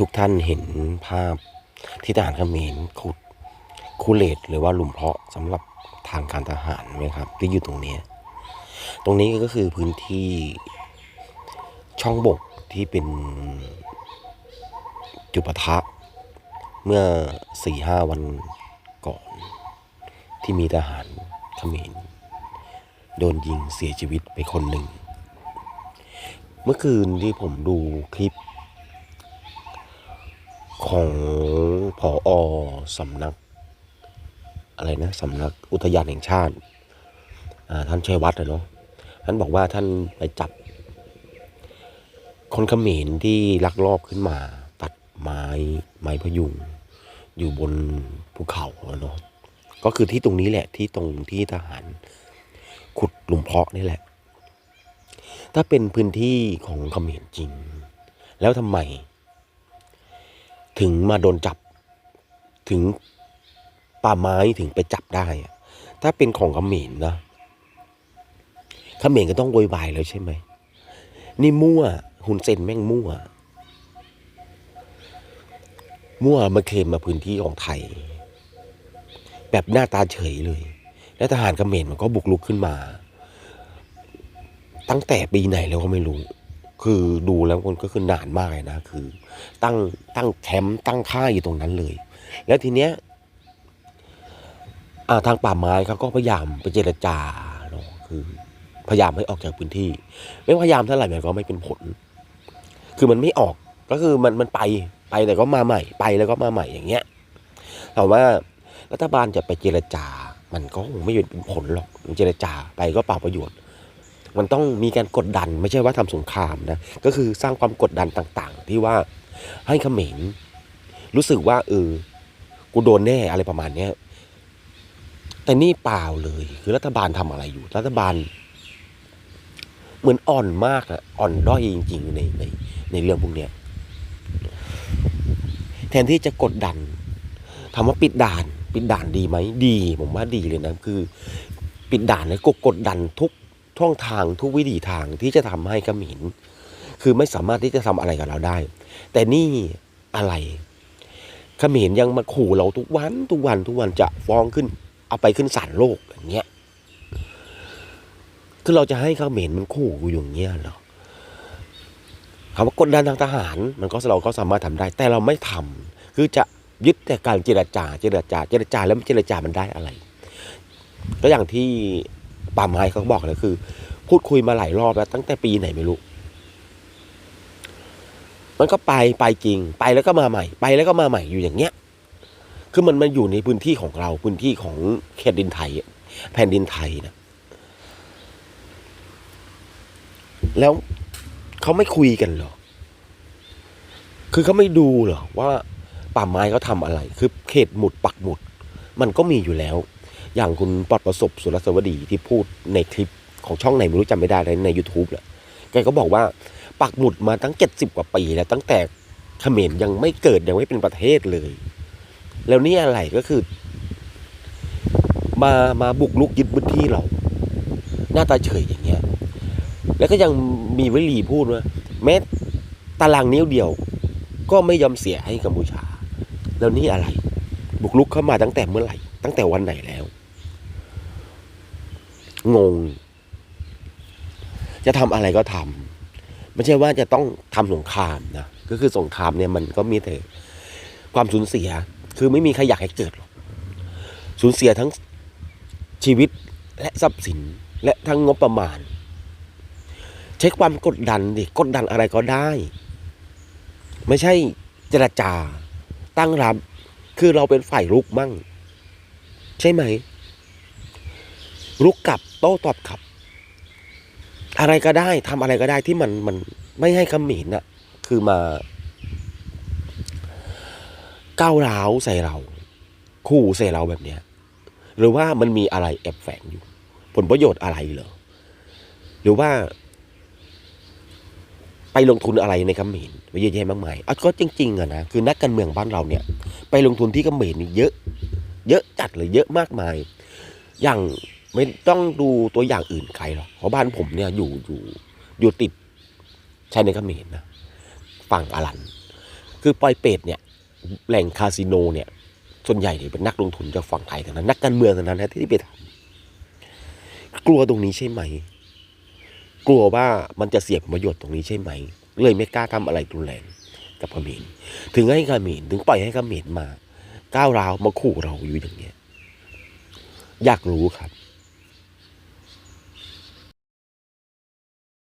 ทุกท่านเห็นภาพที่ทหารเขมรขุดคูเลตหรือว่าหลุมเพาะสำหรับทางการทหารไหมครับ ที่อยู่ตรงนี้ ตรงนี้ก็คือพื้นที่ช่องบกที่เป็นจุดปะทะ เมื่อสี่ห้าวันก่อน ที่มีทหารเขมรโดนยิงเสียชีวิตไปคนหนึ่ง เมื่อคืนที่ผมดูคลิป ของผออสำนัก อะไรนะสำนักอุทยานแห่งชาติท่านชัยวัฒน์เนาะท่านบอกว่าท่านไปจับ คนเขมรที่ลักลอบขึ้นมา ตัดไม้ไม้พยุงอยู่บนภูเขาเนาะก็คือที่ตรงนี้แหละที่ตรงที่ทหาร ขุดหลุมเพาะนี่แหละ ถ้าเป็นพื้นที่ของเขมรจริง แล้วทำไม ถึงมาโดนจับ ถึงป่าไม้ถึงไปจับได้ ถ้าเป็นของเขมรนนะเขมรก็ต้องโวยวายแล้วใช่ไหม นี่มั่วหุนเซนแม่งมั่ว มั่วมาเคลมมาพื้นที่ของไทย แบบหน้าตาเฉยเลย แล้วทหารเขมรมันก็บุกลุกขึ้นมา ตั้งแต่ปีไหนแล้วก็ไม่รู้ คือดูแล้วมันก็คือนานมากนะ คือ ตั้งตั้งแคมป์ตั้งค่ายอยู่ตรงนั้นเลย แล้วทีเนี้ยทางป่าไม้เขาก็พยายามไปเจรจาเนาะคือพยายามให้ออกจากพื้นที่ ไม่พยายามเท่าไหร่มันก็ไม่เป็นผล คือมันไม่ออกก็คือมันมันไปไปแต่ก็มาใหม่ ไปแล้วก็มาใหม่อย่างเงี้ยแต่ว่ารัฐบาลจะไปเจรจา มันก็ไม่เป็นผลหรอกเจรจาไปก็เปล่าประโยชน์ มันต้องมีการกดดันไม่ใช่ว่าทำสงครามนะก็คือสร้างความกดดันต่างๆ ที่ว่าให้เขมรรู้สึกว่าเออกูโดนแน่อะไรประมาณเนี้ยแต่นี่เปล่าเลย คือรัฐบาลทำอะไรอยู่ รัฐบาล เหมือนอ่อนมากอะอ่อนด้อยจริง ๆ ในในในเรื่องพวกเนี้ยแทนที่จะกดดันถามว่าปิดด่าน ปิดด่านดีไหมดี ผมว่าดีเลยนะคือ ปิดด่านแล้วก็กดดันทุก ช่องทางทุกวิถีทางที่จะทำให้เขมรคือไม่สามารถที่จะทำอะไรกับเราได้ แต่นี่อะไรขมรยังมาขู่เราทุกวันทุกวันทุกวันจะฟ้องขึ้น เอาไปขึ้นศาลโลกอย่างเงี้ยคือเราจะให้ขมรมันขู่กูอย่างเงี้ยหรอคำว่ากดดันทางทหาร มันก็เราก็สามารถทำได้ แต่เราไม่ทำคือจะยึดแต่การเจรจาเจรจาเจรจาแล้วไม่เจรจามันได้อะไร ก็อย่างที่ ป่าไม้เขาบอกเลยคือ พูดคุยมาหลายรอบแล้ว ตั้งแต่ปีไหนไม่รู้ มันก็ไปไปจริง ไปแล้วก็มาใหม่ ไปแล้วก็มาใหม่อยู่อย่างเงี้ย คือมันมาอยู่ในพื้นที่ของเราพื้นที่ของเขตดินไทย แผ่นดินไทยนะแล้วเขาไม่คุยกันหรอ คือเขาไม่ดูหรอว่าป่าไม้เขาทำอะไร คือเขตหมุดปักหมุด มันก็มีอยู่แล้ว อย่างคุณปลอดประสบสุรสวดีที่พูดในคลิปของช่องไหนไม่รู้จำไม่ได้เลยใน YouTube แหละแกก็บอกว่าปักหมุดมาตั้งเจ็ดสิบกว่าปีแล้วตั้งแต่เขมรยังไม่เกิดยังไม่เป็นประเทศเลย แล้วนี่อะไรก็คือ มามาบุกลุกยึดพื้นที่เรา หน้าตาเฉยอย่างเงี้ย แล้วก็ยังมีวลีพูดว่าแม้ตารางนิ้วเดียว ก็ไม่ยอมเสียให้กัมพูชา แล้วนี่อะไร บุกลุกเข้ามาตั้งแต่เมื่อไหร่ ตั้งแต่วันไหนแล้ว งง จะทำอะไรก็ทำไม่ใช่ว่าจะต้องทำสงครามนะก็คือสงครามเนี่ยมันก็มีแต่ความสูญเสีย คือไม่มีใครอยากให้เกิดหรอกสูญเสียทั้งชีวิตและทรัพย์สินและทั้งงบประมาณ ใช้ความกดดันดิกดดันอะไรก็ได้ ไม่ใช่เจรจา ตั้งรับ คือเราเป็นฝ่ายรุกมั่ง ใช่ไหมรุกกลับ โต้ตอบกลับ อะไรก็ได้ทำอะไรก็ได้ที่มันมันไม่ให้คำหมินน่ะคือมาก้าวร้าวใส่เรา ขู่ใส่เราแบบเนี้ยหรือว่ามันมีอะไรแอบแฝงอยู่ ผลประโยชน์อะไรเหรอหรือว่า ไปลงทุนอะไรในเขมรไปเยอะแยะมากมายอะก็จริงๆอะนะคือนักการเมืองบ้านเราเนี่ย ไปลงทุนที่เขมรนี่เยอะ เยอะจัดเลยเยอะมากมาย อย่าง ไม่ต้องดูตัวอย่างอื่นใครหรอกเพราะบ้านผมเนี่ยอยู่อยู่อยู่ติดชายในเขมรนะฝั่งอารัน คือปอยเป็ดเนี่ยแหล่งคาสิโนเนี่ย ส่วนใหญ่เนี่ยเป็นนักลงทุนจากฝั่งไทยทั้งนั้น นักการเมืองทั้งนั้นนะที่ไปทำกลัวตรงนี้ใช่ไหม กลัวว่ามันจะเสียผลประโยชน์ตรงนี้ใช่ไหม เลยไม่กล้าทำอะไรรุนแรงกับเขมรถึงให้เขมรถึงปล่อยให้เขมรมาก้าวร้าวมาขู่เราอยู่อย่างเนี้ยอยากรู้ครับ